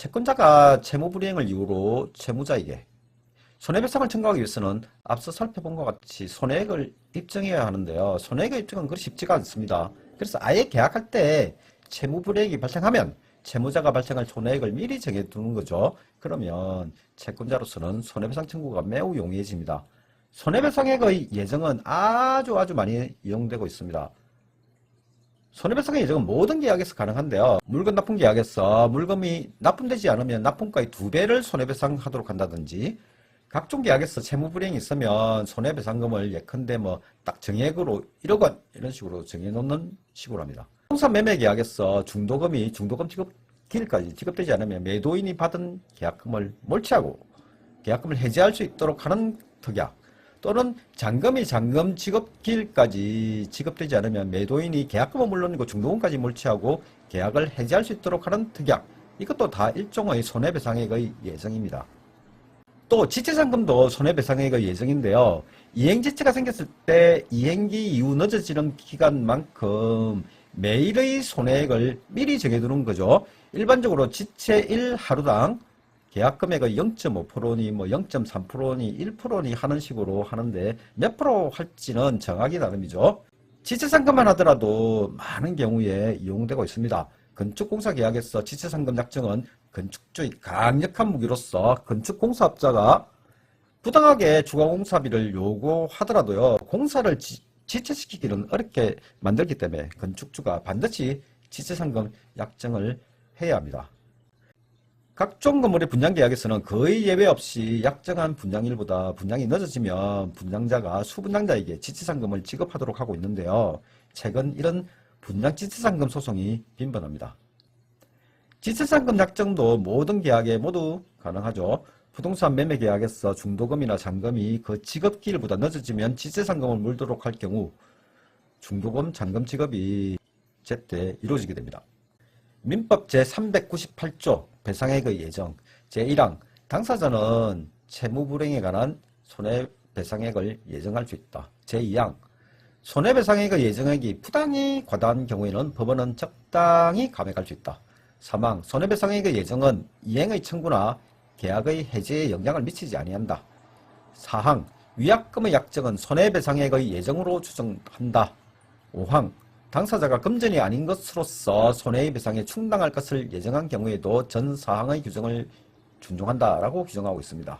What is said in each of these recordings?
채권자가 채무불이행을 이유로 채무자에게 손해배상을 청구하기 위해서는 앞서 살펴본 것 같이 손해액을 입증해야 하는데요. 손해액의 입증은 그리 쉽지가 않습니다. 그래서 아예 계약할 때 채무불이행이 발생하면 채무자가 발생할 손해액을 미리 정해두는 거죠. 그러면 채권자로서는 손해배상 청구가 매우 용이해집니다. 손해배상액의 예정은 아주 아주 많이 이용되고 있습니다. 손해배상의 예정은 모든 계약에서 가능한데요. 물건 납품 계약에서 물건이 납품되지 않으면 납품가의 두 배를 손해배상하도록 한다든지 각종 계약에서 채무불이행이 있으면 손해배상금을 예컨대 뭐 딱 정액으로 1억 원 이런 식으로 정해놓는 식으로 합니다. 부동산 매매 계약에서 중도금이 중도금 지급 기일까지 지급되지 않으면 매도인이 받은 계약금을 몰취하고 계약금을 해지할 수 있도록 하는 특약 또는 잔금이 잔금 지급 기일까지 지급되지 않으면 매도인이 계약금은 물론이고 중도금까지 몰취하고 계약을 해지할 수 있도록 하는 특약 이것도 다 일종의 손해배상액의 예정입니다. 또 지체상금도 손해배상액의 예정인데요. 이행지체가 생겼을 때 이행기 이후 늦어지는 기간만큼 매일의 손해액을 미리 정해두는 거죠. 일반적으로 지체 1 하루당 계약 금액의 0.5%니 뭐 0.3%니 1%니 하는 식으로 하는데 몇 프로 할지는 정하기 나름이죠. 지체상금만 하더라도 많은 경우에 이용되고 있습니다. 건축공사 계약에서 지체상금 약정은 건축주의 강력한 무기로서 건축공사업자가 부당하게 추가공사비를 요구하더라도요 공사를 지, 지체시키기는 어렵게 만들기 때문에 건축주가 반드시 지체상금 약정을 해야 합니다. 각종 건물의 분양 계약에서는 거의 예외 없이 약정한 분양일보다 분양이 늦어지면 분양자가 수분양자에게 지체상금을 지급하도록 하고 있는데요. 최근 이런 분양 지체상금 소송이 빈번합니다. 지체상금 약정도 모든 계약에 모두 가능하죠. 부동산 매매 계약에서 중도금이나 잔금이 그 지급기일보다 늦어지면 지체상금을 물도록 할 경우 중도금, 잔금 지급이 제때 이루어지게 됩니다. 민법 제398조 배상액의 예정 제1항 당사자는 채무불행에 관한 손해배상액을 예정할 수 있다. 제2항 손해배상액의 예정액이 부당히 과다한 경우에는 법원은 적당히 감액할 수 있다. 사망 손해배상액의 예정은 이행의 청구나 계약의 해제에 영향을 미치지 아니한다. 사항 위약금의 약정은 손해배상액의 예정으로 추정한다. 5항 당사자가 금전이 아닌 것으로서 손해의 배상에 충당할 것을 예정한 경우에도 전 사항의 규정을 준용한다라고 규정하고 있습니다.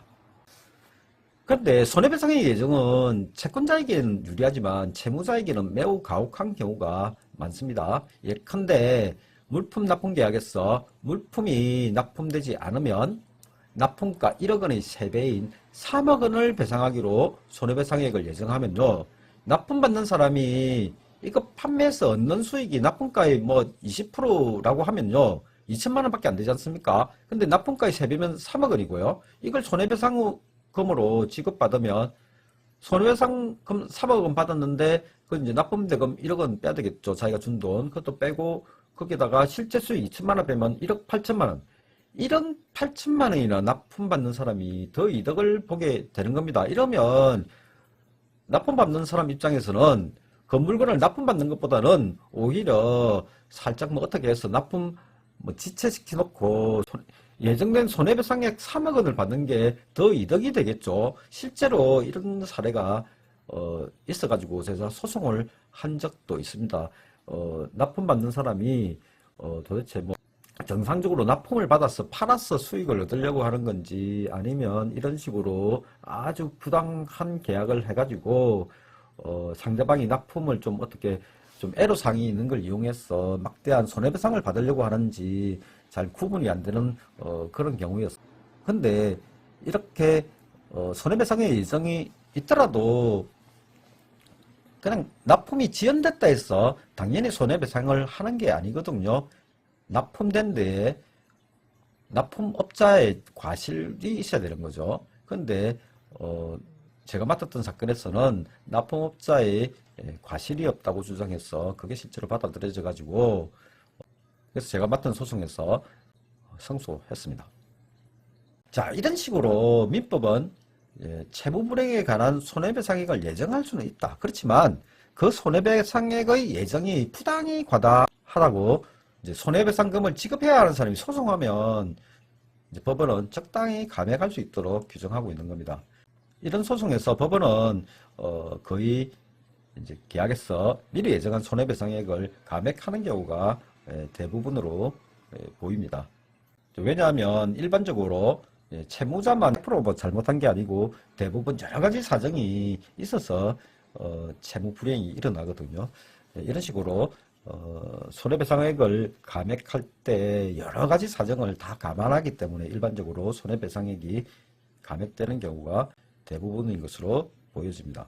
그런데 손해배상의 예정은 채권자에게는 유리하지만 채무자에게는 매우 가혹한 경우가 많습니다. 예컨대 물품 납품 계약에서 물품이 납품되지 않으면 납품가 1억 원의 3배인 3억 원을 배상하기로 손해배상액을 예정하면요. 납품받는 사람이 이거 판매해서 얻는 수익이 납품가의 뭐 20%라고 하면요. 2천만 원밖에 안 되지 않습니까? 근데 납품가의 3배면 3억 원이고요. 이걸 손해배상금으로 지급받으면 손해배상금 3억 원 받았는데 그 이제 납품대금 1억 원 빼야 되겠죠. 자기가 준 돈. 그것도 빼고 거기다가 실제 수익 2천만 원 빼면 1억 8천만 원. 1억 8천만 원이나 납품받는 사람이 더 이득을 보게 되는 겁니다. 이러면 납품받는 사람 입장에서는 그 물건을 납품받는 것보다는 오히려 살짝 뭐 어떻게 해서 납품 뭐 지체시켜 놓고 예정된 손해배상액 3억 원을 받는 게 더 이득이 되겠죠. 실제로 이런 사례가 어, 있어가지고 제가 소송을 한 적도 있습니다. 어, 납품받는 사람이 어, 도대체 뭐 정상적으로 납품을 받아서 팔아서 수익을 얻으려고 하는 건지 아니면 이런 식으로 아주 부당한 계약을 해가지고 어, 상대방이 납품을 좀 어떻게 좀 애로사항이 있는 걸 이용해서 막대한 손해배상을 받으려고 하는지 잘 구분이 안 되는 어, 그런 경우였어요. 근데 이렇게 어, 손해배상의 예정이 있더라도 그냥 납품이 지연됐다 해서 당연히 손해배상을 하는 게 아니거든요. 납품된 데에 납품업자의 과실이 있어야 되는 거죠. 근데 어, 제가 맡았던 사건에서는 납품업자의 예, 과실이 없다고 주장해서 그게 실제로 받아들여져 가지고 그래서 제가 맡은 소송에서 승소했습니다. 자 이런 식으로 민법은 예, 채무불행에 관한 손해배상액을 예정할 수는 있다. 그렇지만 그 손해배상액의 예정이 부당히 과다하다고 손해배상금을 지급해야 하는 사람이 소송하면 법원은 적당히 감액할 수 있도록 규정하고 있는 겁니다. 이런 소송에서 법원은 어, 거의 이제 계약에서 미리 예정한 손해배상액을 감액하는 경우가 예, 대부분으로 예, 보입니다. 왜냐하면 일반적으로 예, 채무자만 100%뭐 잘못한 게 아니고 대부분 여러 가지 사정이 있어서 어, 채무 불이행이 일어나거든요. 예, 이런 식으로 어, 손해배상액을 감액할 때 여러 가지 사정을 다 감안하기 때문에 일반적으로 손해배상액이 감액되는 경우가 대부분인 것으로 보여집니다.